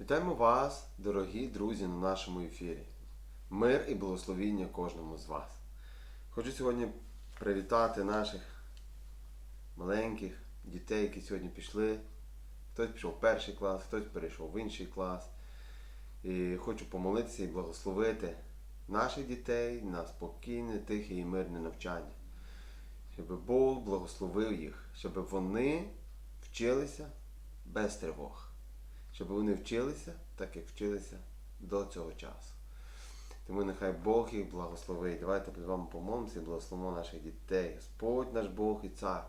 Вітаємо вас, дорогі друзі, на нашому ефірі. Мир і благословіння кожному з вас. Хочу сьогодні привітати наших маленьких дітей, які сьогодні пішли. Хтось пішов в перший клас, хтось перейшов в інший клас. І хочу помолитися і благословити наших дітей на спокійне, тихе і мирне навчання. Щоб Бог благословив їх, щоб вони вчилися без тривог щоб вони вчилися так, як вчилися до цього часу. Тому нехай Бог їх благословить. Давайте під вами помолимося і благословимо наших дітей. Господь наш Бог і цар.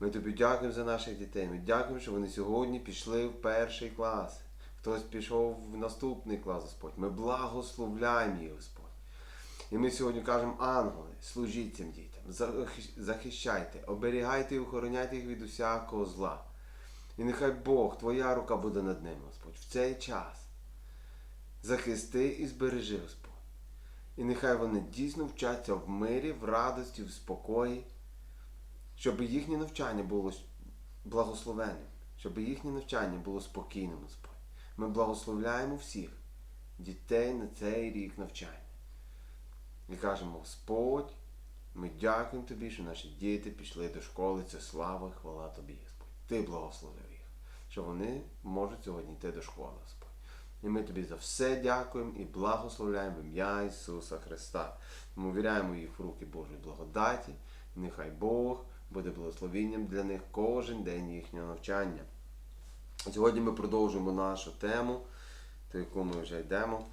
Ми тобі дякуємо за наших дітей. Ми дякуємо, що вони сьогодні пішли в перший клас. Хтось пішов в наступний клас, Господь. Ми благословляємо їх, Господь. І ми сьогодні кажемо, ангели, служіть цим дітям, захищайте, оберігайте і охороняйте їх від усякого зла. І нехай Бог, Твоя рука буде над ними, Господь, в цей час. Захисти і збережи, Господь. І нехай вони дійсно вчаться в мирі, в радості, в спокої, щоб їхнє навчання було благословенним, щоб їхнє навчання було спокійним, Господь. Ми благословляємо всіх дітей на цей рік навчання. І кажемо, Господь, ми дякуємо Тобі, що наші діти пішли до школи. Це слава хвала Тобі, Господь. Ти благословив що вони можуть сьогодні йти до школи, Господь. І ми тобі за все дякуємо і благословляємо в ім'я Ісуса Христа. Ми віряємо їх в руки Божої благодаті. Нехай Бог буде благословенням для них кожен день їхнього навчання. Сьогодні ми продовжуємо нашу тему, до яку ми вже йдемо.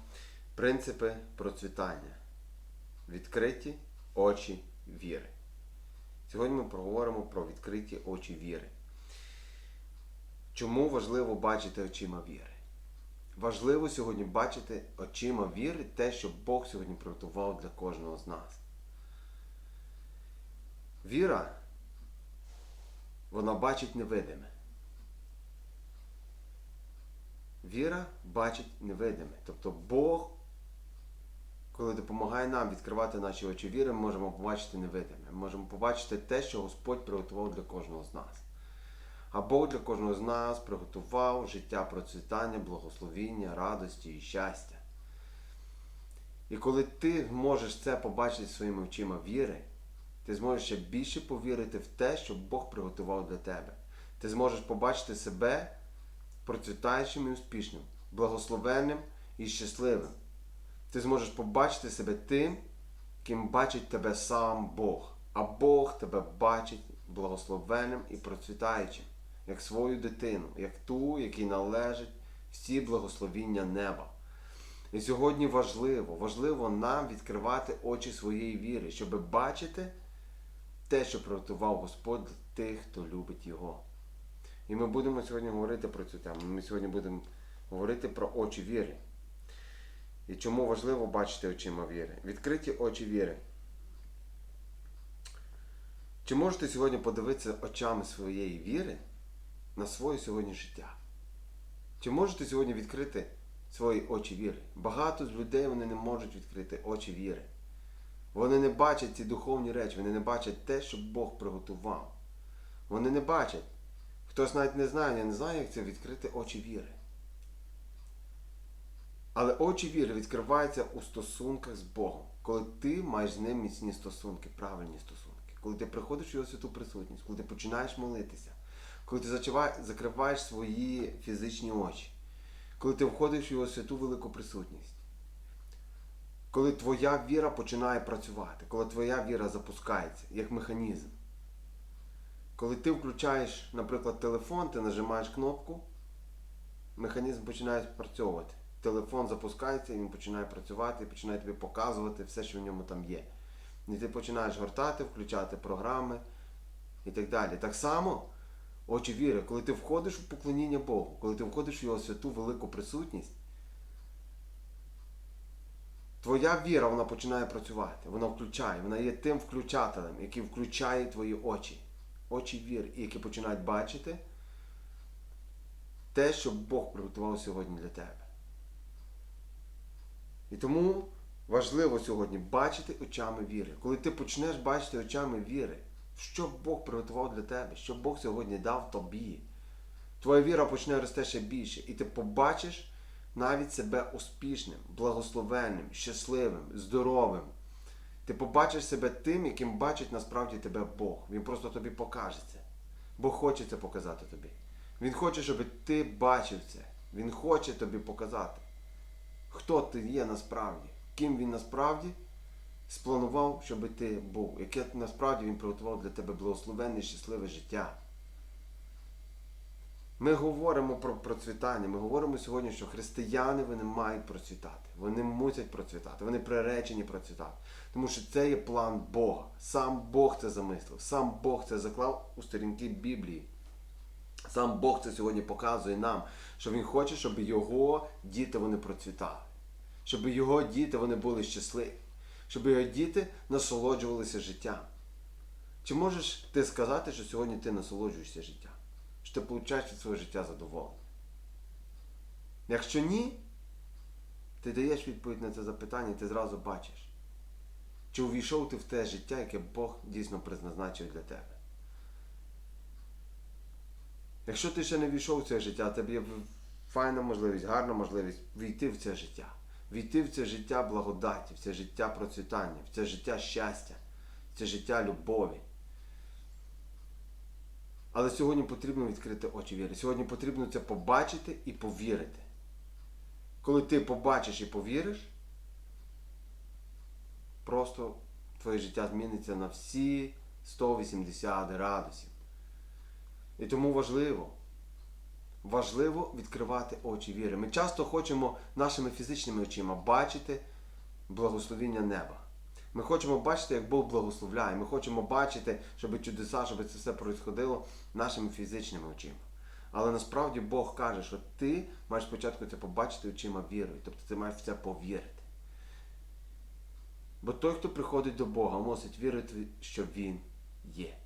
Принципи процвітання. Відкриті очі віри. Сьогодні ми поговоримо про відкриті очі віри. Чому важливо бачити очима віри? Важливо сьогодні бачити очима віри те, що Бог сьогодні приготував для кожного з нас. Віра, вона бачить невидиме. Віра бачить невидиме. Тобто Бог, коли допомагає нам відкривати наші очі віри, ми можемо побачити невидиме. Ми можемо побачити те, що Господь приготував для кожного з нас. А Бог для кожного з нас приготував життя процвітання, благословіння, радості і щастя. І коли ти можеш це побачити своїми очима віри, ти зможеш ще більше повірити в те, що Бог приготував для тебе. Ти зможеш побачити себе процвітаючим і успішним, благословенним і щасливим. Ти зможеш побачити себе тим, ким бачить тебе сам Бог. А Бог тебе бачить благословенним і процвітаючим, як свою дитину, як ту, якій належить всі благословіння неба. І сьогодні важливо, важливо нам відкривати очі своєї віри, щоб бачити те, що приготував Господь для тих, хто любить Його. І ми будемо сьогодні говорити про цю тему. Ми сьогодні будемо говорити про очі віри. І чому важливо бачити очима віри? Відкриті очі віри. Чи можете сьогодні подивитися очами своєї віри на своє сьогодні життя? Чи можете сьогодні відкрити свої очі віри? Багато з людей вони не можуть відкрити очі віри. Вони не бачать ці духовні речі, вони не бачать те, що Бог приготував. Вони не бачать. Хтось навіть не знає, я не знаю, як це відкрити очі віри. Але очі віри відкриваються у стосунках з Богом, коли ти маєш з ним міцні стосунки, правильні стосунки. Коли ти приходиш в його святу присутність, коли ти починаєш молитися, коли ти закриваєш свої фізичні очі, коли ти входиш в його святу велику присутність, коли твоя віра починає працювати, коли твоя віра запускається як механізм. Коли ти включаєш, наприклад, телефон, ти нажимаєш кнопку, механізм починає спрацьовувати. Телефон запускається, він починає працювати і починає тобі показувати все, що в ньому там є. І ти починаєш гортати, включати програми і так далі. Так само очі віри, коли ти входиш в поклоніння Богу, коли ти входиш в його святу велику присутність, твоя віра вона починає працювати, вона включає, вона є тим включателем, який включає твої очі, очі віри, які починають бачити те, що Бог приготував сьогодні для тебе. І тому важливо сьогодні бачити очами віри. Коли ти почнеш бачити очами віри, що Бог приготував для тебе, що Бог сьогодні дав тобі, Твоя віра почне рости ще більше, і ти побачиш навіть себе успішним, благословенним, щасливим, здоровим. Ти побачиш себе тим, яким бачить насправді тебе Бог. Він просто тобі покаже це. Бог хоче це показати тобі. Він хоче, щоб ти бачив це. Він хоче тобі показати, хто ти є насправді, ким він насправді спланував, щоб ти був, яке насправді він приготував для тебе благословенне, щасливе життя. Ми говоримо про процвітання. Ми говоримо сьогодні, що християни вони мають процвітати. Вони мусять процвітати, вони приречені процвітати. Тому що це є план Бога. Сам Бог це замислив, сам Бог це заклав у сторінки Біблії. Сам Бог це сьогодні показує нам, що Він хоче, щоб його діти вони процвітали, щоб його діти вони були щасливі, щоб його діти насолоджувалися життям. Чи можеш ти сказати, що сьогодні ти насолоджуєшся життям? Що ти получаєш від свого життя задоволення? Якщо ні, ти даєш відповідь на це запитання, і ти зразу бачиш, чи увійшов ти в те життя, яке Бог дійсно призначив для тебе. Якщо ти ще не війшов в це життя, тобі є файна можливість, гарна можливість війти в це життя. Війти в це життя благодаті, в це життя процвітання, в це життя щастя, в це життя любові. Але сьогодні потрібно відкрити очі віри. Сьогодні потрібно це побачити і повірити. Коли ти побачиш і повіриш, просто твоє життя зміниться на всі 180 градусів. І тому важливо, важливо відкривати очі віри. Ми часто хочемо нашими фізичними очима бачити благословіння неба. Ми хочемо бачити, як Бог благословляє. Ми хочемо бачити, щоб чудеса, щоб це все происходило нашими фізичними очима. Але насправді Бог каже, що ти маєш спочатку це побачити очима вірою. Тобто ти маєш в це повірити. Бо той, хто приходить до Бога, мусить вірити, що Він є.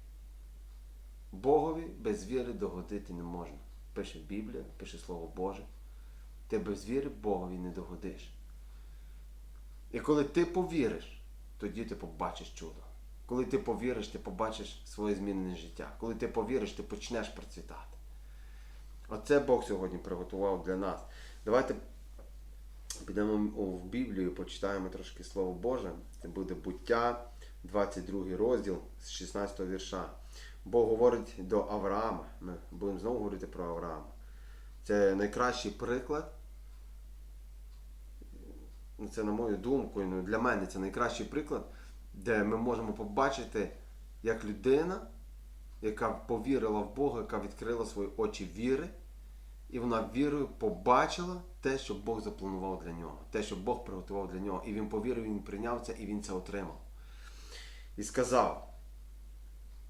Богові без віри догодити не можна. Пише Біблія, пише Слово Боже. Ти без віри Богові не догодиш. І коли ти повіриш, тоді ти побачиш чудо. Коли ти повіриш, ти побачиш своє змінене життя. Коли ти повіриш, ти почнеш процвітати. Оце Бог сьогодні приготував для нас. Давайте підемо в Біблію, почитаємо трошки Слово Боже. Це буде буття, 22 розділ з 16 вірша. Бог говорить до Авраама. Ми будемо знову говорити про Авраама. Це найкращий приклад. Це, на мою думку, ну, для мене це найкращий приклад, де ми можемо побачити, як людина, яка повірила в Бога, яка відкрила свої очі віри, і вона вірою побачила те, що Бог запланував для нього, те, що Бог приготував для нього. І він повірив, він прийняв це, і він це отримав. І сказав: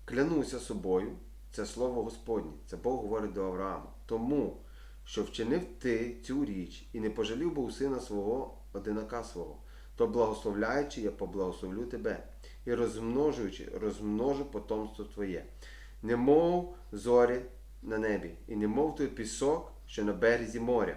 клянуся собою, це слово Господнє, це Бог говорить до Авраама. Тому, що вчинив ти цю річ і не пожалів був сина свого одинака свого, то благословляючи, я поблагословлю тебе, і розмножуючи, розмножу потомство твоє, немов зорі на небі, і немов той пісок, що на березі моря.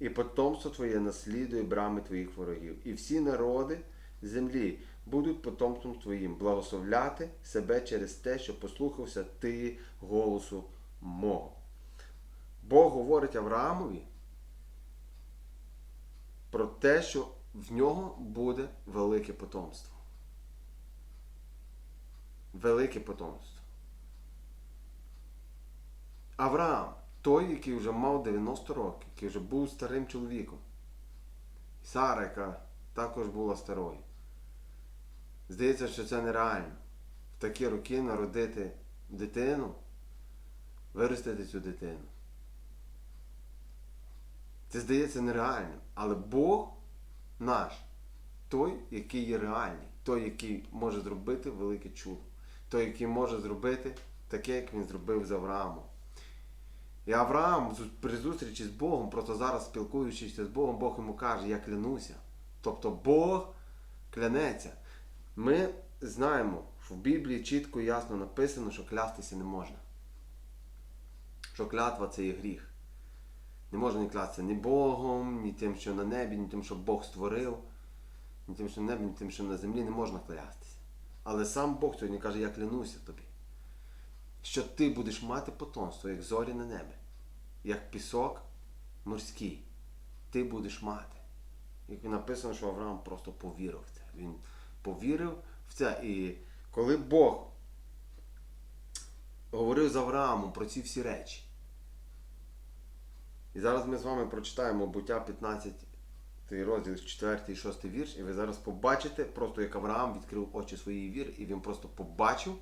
І потомство твоє наслідує брами твоїх ворогів, і всі народи землі будуть потомством твоїм благословляти себе через те, що послухався ти голосу мого. Бог говорить Авраамові про те, що в нього буде велике потомство. Велике потомство. Авраам, той, який вже мав 90 років, який вже був старим чоловіком. Сара, яка також була старою. Здається, що це нереально. В такі роки народити дитину, виростити цю дитину. Це здається нереальним. Але Бог наш, той, який є реальний, той, який може зробити велике чудо, той, який може зробити таке, як він зробив з Авраамом. І Авраам при зустрічі з Богом, просто зараз спілкуючись з Богом, Бог йому каже, я клянуся. Тобто Бог клянеться. Ми знаємо, в Біблії чітко і ясно написано, що клястися не можна. Що клятва це є гріх. Не можна ні клятися ні Богом, ні тим, що на небі, ні тим, що Бог створив, ні тим, що на небі, ні тим, що на землі, не можна клястися. Але сам Бог сьогодні каже, я клянуся тобі, що ти будеш мати потомство, як зорі на небі. як пісок морський. Ти будеш мати. Як написано, що Авраам просто повірив в це. Він повірив в це. І коли Бог говорив з Авраамом про ці всі речі. І зараз ми з вами прочитаємо буття 15 розділ 4 і 6 вірш, і ви зараз побачите, просто як Авраам відкрив очі своєї віри, і він просто побачив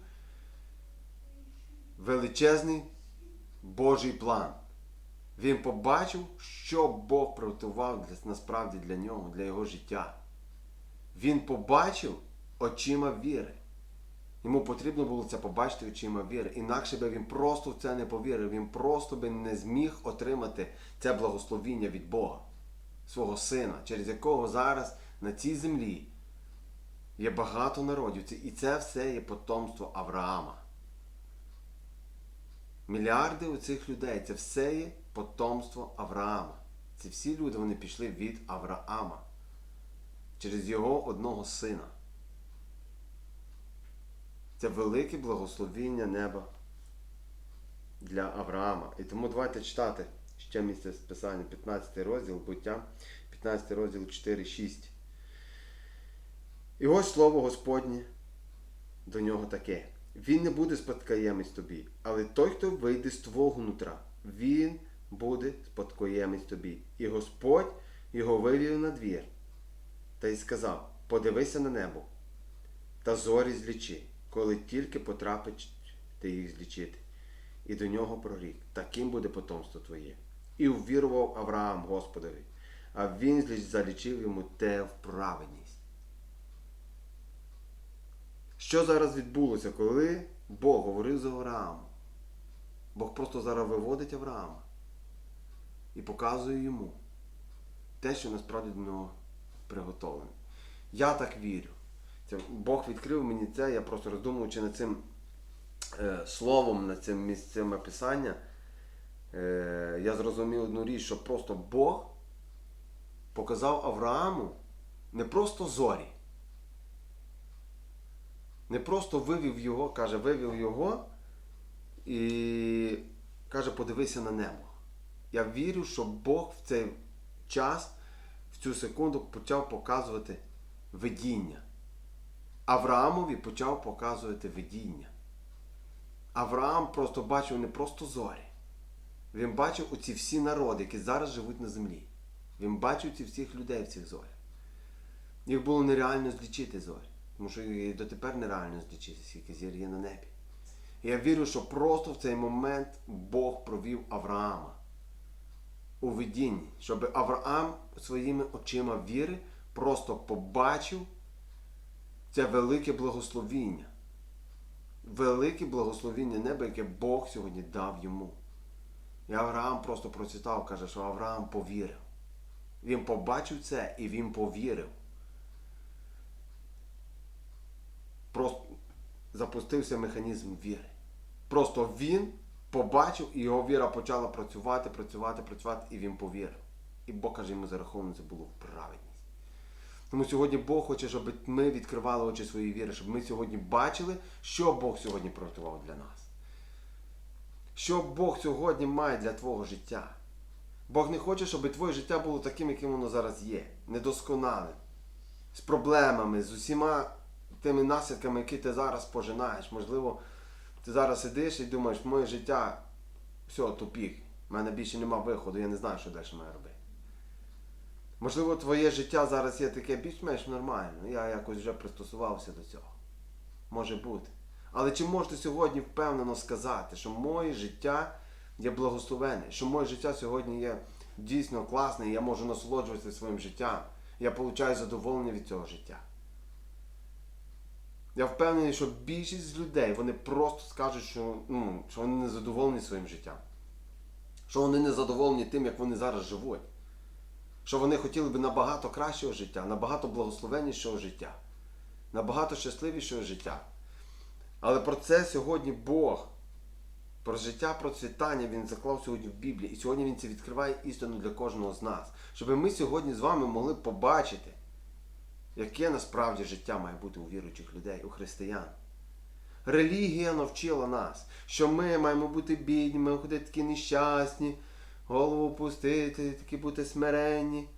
величезний Божий план. Він побачив, що Бог приготував для, насправді для нього, для його життя. Він побачив очима віри. Йому потрібно було це побачити очима віри. Інакше би він просто в це не повірив. Він просто би не зміг отримати це благословіння від Бога, свого сина, через якого зараз на цій землі є багато народів. І це все є потомство Авраама. Мільярди у цих людей це все є потомство Авраама. Ці всі люди вони пішли від Авраама через його одного сина. Це велике благословіння неба для Авраама. І тому давайте читати ще місце з Писання, 15 розділ буття, 15 розділ 4-6. І ось слово Господнє до нього таке. Він не буде спадкоємець тобі, але той, хто вийде з твого нутра, він буде спадкоємець тобі. І Господь його вивів на двір та й сказав: Подивися на небо та зорі злічи, коли тільки потрапить ти їх злічити. І до нього прорік, таким буде потомство твоє. І увірував Авраам Господові, а він залічив йому те в праведність. Що зараз відбулося, коли Бог говорив з Авраамом? Бог просто зараз виводить Авраама і показує йому те, що насправді до нього приготовлене. Я так вірю. Це Бог відкрив мені це, я просто роздумуючи над цим е, словом, над цим місцем писання, е, я зрозумів одну річ, що просто Бог показав Аврааму не просто зорі. Не просто вивів його, каже, вивів його і каже, подивися на небо. Я вірю, що Бог в цей час, цю секунду почав показувати видіння. Авраамові почав показувати видіння. Авраам просто бачив не просто зорі. Він бачив оці всі народи, які зараз живуть на землі. Він бачив ці всіх людей в цих зорях. Їх було нереально злічити зорі. Тому що і дотепер нереально злічити, скільки зір є на небі. І я вірю, що просто в цей момент Бог провів Авраама у видінні, щоб Авраам своїми очима віри просто побачив це велике благословіння. Велике благословіння неба, яке Бог сьогодні дав йому. І Авраам просто процитав, каже, що Авраам повірив. Він побачив це і він повірив. Просто запустився механізм віри. Просто він побачив, і його віра почала працювати, працювати, працювати, і він повірив. І Бог каже, йому зараховано це було праведність. Тому сьогодні Бог хоче, щоб ми відкривали очі своєї віри, щоб ми сьогодні бачили, що Бог сьогодні приготував для нас. Що Бог сьогодні має для твого життя. Бог не хоче, щоб твоє життя було таким, яким воно зараз є, недосконалим, з проблемами, з усіма тими наслідками, які ти зараз пожинаєш. Можливо, ти зараз сидиш і думаєш, моє життя все, тупік, в мене більше нема виходу, я не знаю, що далі маю робити. Можливо, твоє життя зараз є таке більш-менш нормально. Я якось вже пристосувався до цього. Може бути. Але чи можете сьогодні впевнено сказати, що моє життя є благословене, що моє життя сьогодні є дійсно класне, і я можу насолоджуватися своїм життям. Я получаю задоволення від цього життя. Я впевнений, що більшість людей вони просто скажуть, що, ну, що вони не задоволені своїм життям. Що вони не задоволені тим, як вони зараз живуть. Що вони хотіли би набагато кращого життя, набагато благословеннішого життя, набагато щасливішого життя. Але про це сьогодні Бог, про життя процвітання Він заклав сьогодні в Біблії. І сьогодні Він це відкриває істину для кожного з нас. Щоб ми сьогодні з вами могли побачити, яке насправді життя має бути у віруючих людей, у християн. Релігія навчила нас, що ми маємо бути бідні, маємо ходити такі нещасні, голову опустити, такі бути смиренні.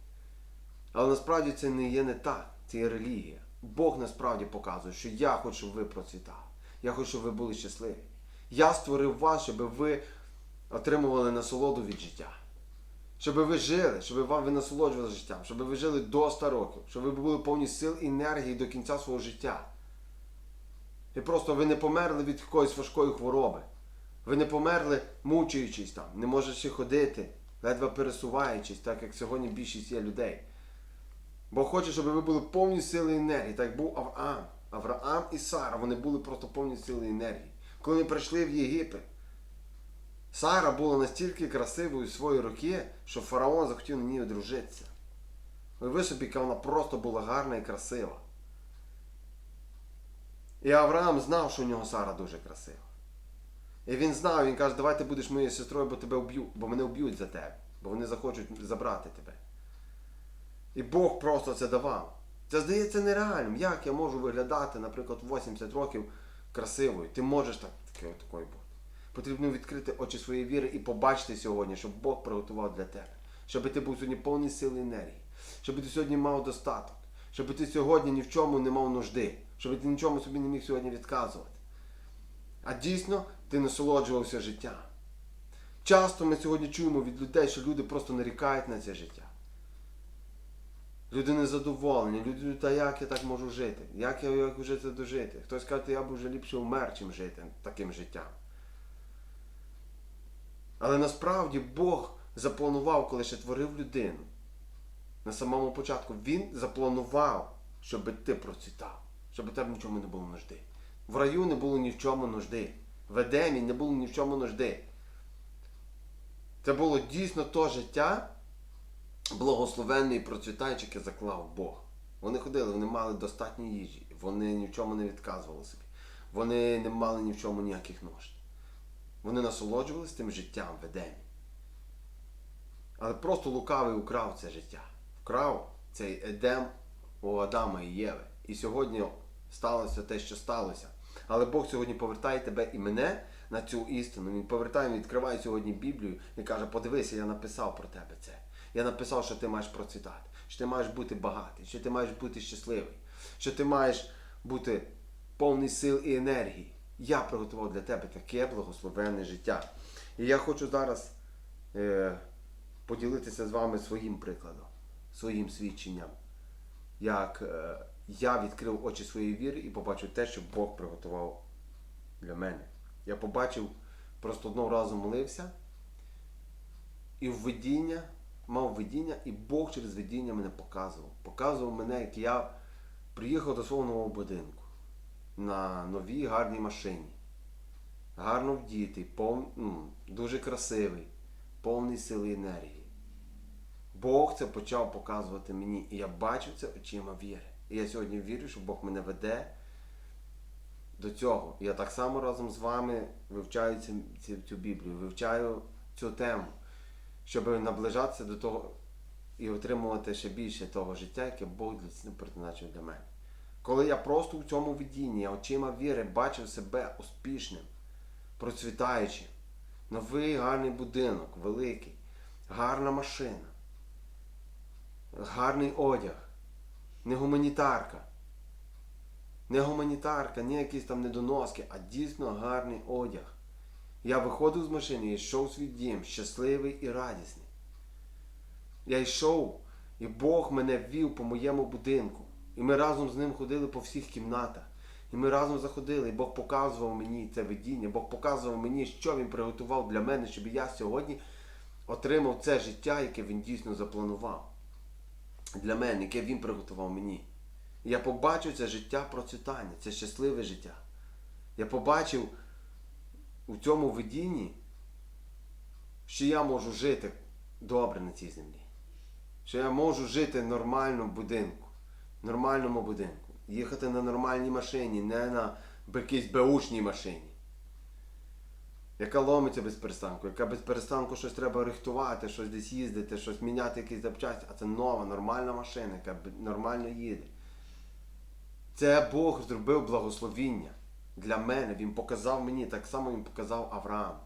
Але насправді це не є не так, це є релігія. Бог насправді показує, що я хочу, щоб ви процвітали. Я хочу, щоб ви були щасливі. Я створив вас, щоб ви отримували насолоду від життя. Щоб ви жили, щоб вам ви насолоджували життям, щоб ви жили до 100 років, щоб ви були повні сил і енергії до кінця свого життя. І просто ви не померли від якоїсь важкої хвороби. Ви не померли, мучаючись там, не можучи ходити, ледве пересуваючись, так як сьогодні більшість є людей. Бо хоче, щоб ви були повні сили і енергії, так був Авраам. Авраам і Сара, вони були просто повні сили і енергії. Коли вони прийшли в Єгипет, Сара була настільки красивою в свої роки, що фараон захотів на ній одружитися. Уяви собі, яка вона просто була гарна і красива. І Авраам знав, що у нього Сара дуже красива. І він знав, він каже, давай ти будеш моєю сестрою, бо тебе вб'ють, бо мене вб'ють за тебе, бо вони захочуть забрати тебе. І Бог просто це давав. Це здається нереальним. Як я можу виглядати, наприклад, 80 років красивою? Ти можеш так, такою бути. Потрібно відкрити очі своєї віри і побачити сьогодні, що Бог приготував для тебе. Щоб ти був сьогодні повний сили енергії. Щоб ти сьогодні мав достаток. Щоб ти сьогодні ні в чому не мав нужди. Щоб ти нічому собі не міг сьогодні відказувати. А дійсно ти насолоджувався життям. Часто ми сьогодні чуємо від людей, що люди просто нарікають на це життя. Люди незадоволені, люди, та як я так можу жити? Як я як вже це дожити? Хтось каже, я б вже ліпше вмер, чим жити таким життям. Але насправді Бог запланував, коли ще творив людину. На самому початку Він запланував, щоб ти процвітав, щоб у тебе нічому не було нужди. В раю не було ні в чому нужди. В Едемі не було ні в чому нужди. Це було дійсно то життя, благословенне і процвітаюче, яке заклав Бог. Вони ходили, вони мали достатньо їжі, вони ні в чому не відказували собі. Вони не мали ні в чому ніяких нужд. Вони насолоджувалися тим життям в Едемі. Але просто лукавий украв це життя. Вкрав цей Едем у Адама і Єви. І сьогодні сталося те, що сталося. Але Бог сьогодні повертає тебе і мене на цю істину. Він повертає, відкриває сьогодні Біблію і каже: подивися, я написав про тебе це. Я написав, що ти маєш процвітати, що ти маєш бути багатий, що ти маєш бути щасливий, що ти маєш бути повний сил і енергії. Я приготував для тебе таке благословенне життя. І я хочу зараз е, поділитися з вами своїм прикладом, своїм свідченням, як е, я відкрив очі своєї віри і побачив те, що Бог приготував для мене. Я побачив, просто одного разу молився, і в видіння, мав видіння, і Бог через видіння мене показував. Показував мене, як я приїхав до свого нового будинку на новій гарній машині. Гарно вдітий, пов... ну, дуже красивий, повний сили енергії. Бог це почав показувати мені, і я бачив це очима віри. І я сьогодні вірю, що Бог мене веде до цього. Я так само разом з вами вивчаю цю, цю, цю Біблію, вивчаю цю тему, щоб наближатися до того і отримувати ще більше того життя, яке Бог для- призначив для мене. Коли я просто в цьому видінні, очима віри бачив себе успішним, процвітаючим, новий гарний будинок, великий, гарна машина, гарний одяг, не гуманітарка. Не гуманітарка, не якісь там недоноски, а дійсно гарний одяг. Я виходив з машини і йшов свій дім, щасливий і радісний. Я йшов, і Бог мене вів по моєму будинку. І ми разом з ним ходили по всіх кімнатах. І ми разом заходили, і Бог показував мені це видіння, Бог показував мені, що Він приготував для мене, щоб я сьогодні отримав це життя, яке він дійсно запланував. Для мене, яке він приготував мені. Я побачив це життя процвітання, це щасливе життя. Я побачив у цьому видінні, що я можу жити добре на цій землі. Що я можу жити в нормальному будинку, нормальному будинку. Їхати на нормальній машині, не на якійсь беушній машині. Яка ломиться без перестанку, яка без перестанку щось треба рихтувати, щось десь їздити, щось міняти якісь запчасті, а це нова, нормальна машина, яка нормально їде. Це Бог зробив благословіння для мене. Він показав мені, так само він показав Авраам.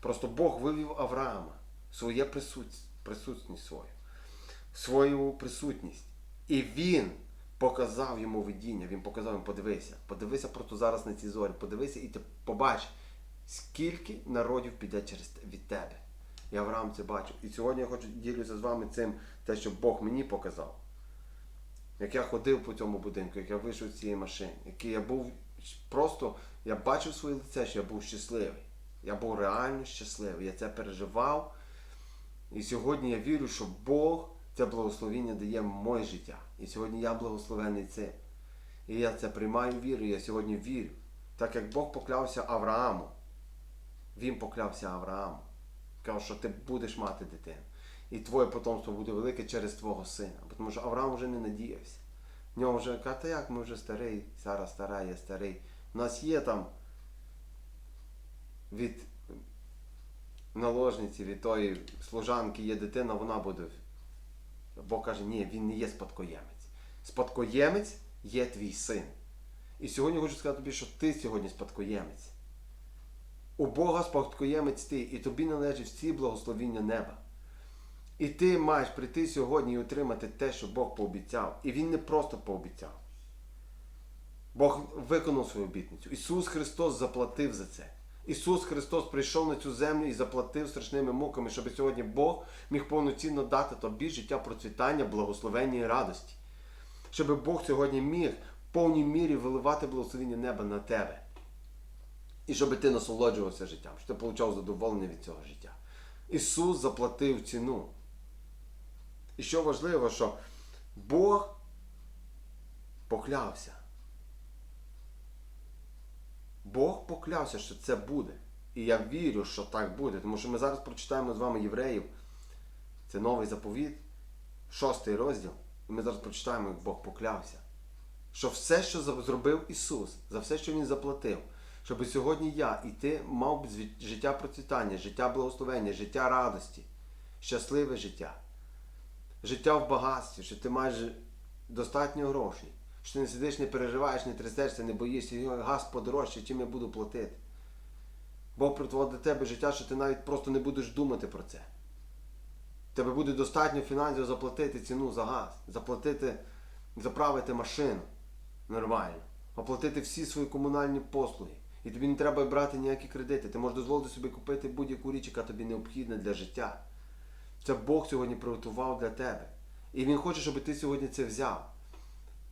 Просто Бог вивів Авраама. своє присутність, присутність свою, свою присутність. І він показав йому видіння, він показав йому, подивися, подивися просто зараз на ці зорі, подивися і ти побач, скільки народів піде через від тебе. І Авраам це бачив. І сьогодні я хочу ділюся з вами цим, те, що Бог мені показав. Як я ходив по цьому будинку, як я вийшов з цієї машини, який я був просто, я бачив своє лице, що я був щасливий. Я був реально щасливий. Я це переживав. І сьогодні я вірю, що Бог це благословіння дає моє життя. І сьогодні я благословений цим. І я це приймаю віру, я сьогодні вірю. Так як Бог поклявся Аврааму, він поклявся Аврааму. Казав, що ти будеш мати дитину. І твоє потомство буде велике через твого сина. Тому що Авраам вже не надіявся. В нього вже каже, та як ми вже старий, Сара стара, я старий. У нас є там від наложниці, від тої служанки є дитина, вона буде. Бог каже, ні, він не є спадкоємець. Спадкоємець є твій син. І сьогодні хочу сказати тобі, що ти сьогодні спадкоємець. У Бога спадкоємець ти, і тобі належить всі благословіння неба. І ти маєш прийти сьогодні і отримати те, що Бог пообіцяв. І Він не просто пообіцяв. Бог виконав свою обітницю. Ісус Христос заплатив за це. Ісус Христос прийшов на цю землю і заплатив страшними муками, щоб сьогодні Бог міг повноцінно дати тобі життя процвітання, благословення і радості. Щоб Бог сьогодні міг в повній мірі виливати благословення неба на тебе. І щоб ти насолоджувався життям, щоб ти отримав задоволення від цього життя. Ісус заплатив ціну. І що важливо, що Бог поклявся. Бог поклявся, що це буде. І я вірю, що так буде. Тому що ми зараз прочитаємо з вами євреїв. Це новий заповіт, шостий розділ. І ми зараз прочитаємо, як Бог поклявся. Що все, що зробив Ісус, за все, що Він заплатив, щоб сьогодні я і ти мав життя процвітання, життя благословення, життя радості, щасливе життя, життя в багатстві, що ти маєш достатньо грошей, що ти не сидиш, не переживаєш, не трясешся, не боїшся, газ подорожче, чим я буду платити. Бог притворить до тебе життя, що ти навіть просто не будеш думати про це. Тебе буде достатньо фінансів заплатити ціну за газ, заплатити, заправити машину нормально, оплатити всі свої комунальні послуги. І тобі не треба брати ніякі кредити. Ти можеш дозволити собі купити будь-яку річ, яка тобі необхідна для життя. Це Бог сьогодні приготував для тебе. І Він хоче, щоб ти сьогодні це взяв.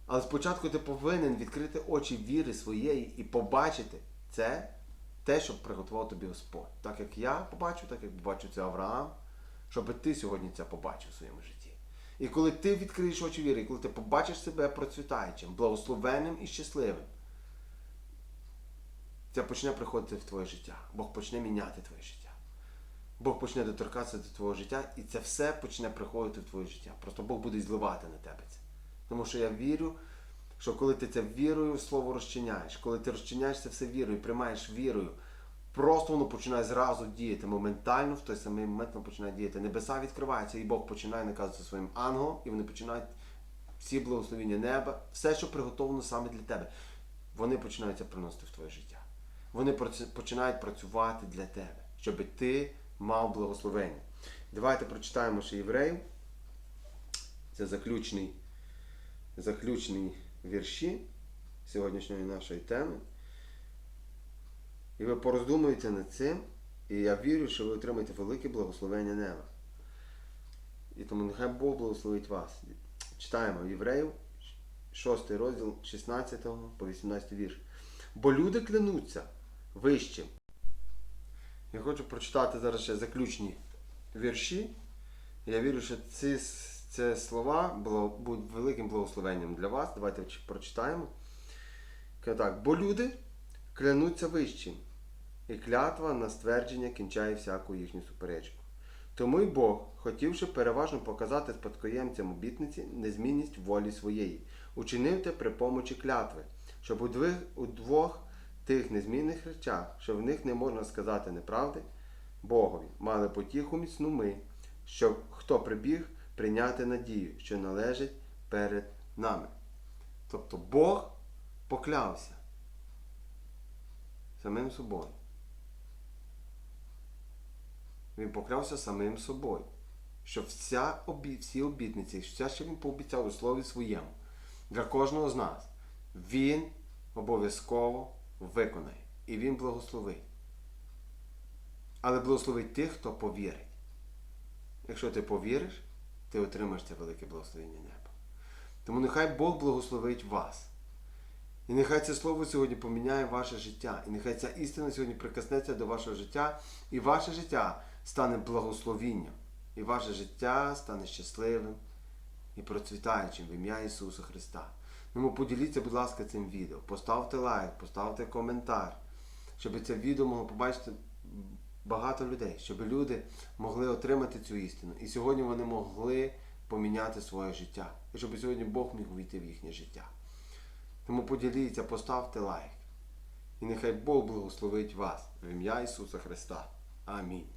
Але спочатку ти повинен відкрити очі віри своєї і побачити це, те, що приготував тобі Господь. Так як я побачу, так як побачив це Авраам, щоб ти сьогодні це побачив у своєму житті. І коли ти відкриєш очі віри, і коли ти побачиш себе процвітаючим, благословенним і щасливим, це почне приходити в твоє життя. Бог почне міняти твоє життя. Бог почне доторкатися до твого життя, і це все почне приходити в твоє життя. Просто Бог буде зливати на тебе це. Тому що я вірю, що коли ти це вірою слово розчиняєш, коли ти розчиняєш це все вірою, приймаєш вірою, просто воно починає зразу діяти. Моментально в той самий момент воно починає діяти. Небеса відкриваються, і Бог починає наказувати своїм ангелом, і вони починають всі благословіння неба, все, що приготовлено саме для тебе, вони починаються приносити в твоє життя. Вони починають працювати для тебе, щоб ти мав благословення. Давайте прочитаємо ще євреїв. Це заключний, заключний вірші сьогоднішньої нашої теми. І ви пороздумуєте над цим, і я вірю, що ви отримаєте велике благословення неба. І тому нехай Бог благословить вас. Читаємо Євреїв, 6 розділ 16 по 18 вірш. Бо люди клянуться вищим. Я хочу прочитати зараз ще заключні вірші. Я вірю, що ці ці слова будуть великим благословенням для вас. Давайте прочитаємо. Так, бо люди клянуться вищим, і клятва на ствердження кінчає всяку їхню суперечку. Тому й Бог, хотівши переважно показати спадкоємцям обітниці незмінність волі своєї, учинив те при помочі клятви, щоб у двох, у двох тих незмінних речах, що в них не можна сказати неправди, Богові мали потіху міцну ми, щоб хто прибіг прийняти надію, що належить перед нами. Тобто Бог поклявся самим собою. Він поклявся самим собою, що вся обі... всі обітниці, все, що він пообіцяв у слові своєму, для кожного з нас, він обов'язково виконає. І він благословить. Але благословить тих, хто повірить. Якщо ти повіриш, ти отримаєш це велике благословення неба. Тому нехай Бог благословить вас. І нехай це слово сьогодні поміняє ваше життя. І нехай ця істина сьогодні прикоснеться до вашого життя, і ваше життя стане благословінням. І ваше життя стане щасливим і процвітаючим в ім'я Ісуса Христа. Тому поділіться, будь ласка, цим відео. Поставте лайк, поставте коментар, щоб це відео могло побачити багато людей, щоб люди могли отримати цю істину. І сьогодні вони могли поміняти своє життя. І щоб сьогодні Бог міг увійти в їхнє життя. Тому поділіться, поставте лайк. І нехай Бог благословить вас в ім'я Ісуса Христа. Амінь.